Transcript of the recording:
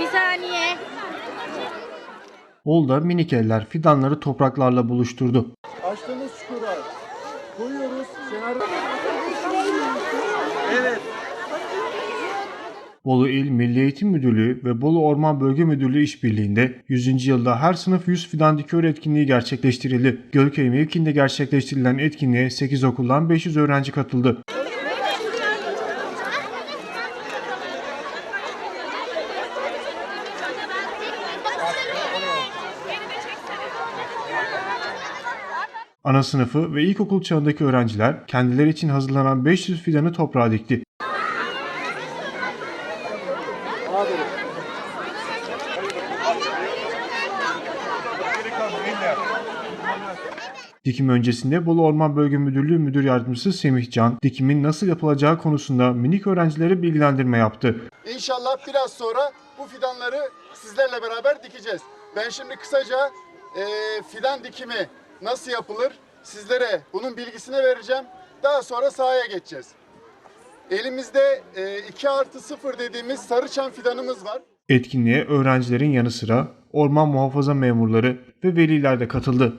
Bir saniye. Bolu'da minik eller fidanları topraklarla buluşturdu. Açtığımız çukura koyuyoruz. Senaryo... Evet. Bolu İl Milli Eğitim Müdürlüğü ve Bolu Orman Bölge Müdürlüğü işbirliğinde 100. yılda her sınıf 100 fidan dikiyor etkinliği gerçekleştirildi. Gölköy mevkinde gerçekleştirilen etkinliğe 8 okuldan 500 öğrenci katıldı. Ana sınıfı ve ilkokul çağındaki öğrenciler kendileri için hazırlanan 500 fidanı toprağa dikti. Dikim öncesinde Bolu Orman Bölge Müdürlüğü Müdür Yardımcısı Semih Can, dikimin nasıl yapılacağı konusunda minik öğrencilere bilgilendirme yaptı. İnşallah biraz sonra bu fidanları sizlerle beraber dikeceğiz. Ben şimdi kısaca e, fidan dikimi nasıl yapılır sizlere bunun bilgisini vereceğim. Daha sonra sahaya geçeceğiz. Elimizde e, 2 artı 0 dediğimiz sarıçam fidanımız var. Etkinliğe öğrencilerin yanı sıra orman muhafaza memurları ve veliler de katıldı.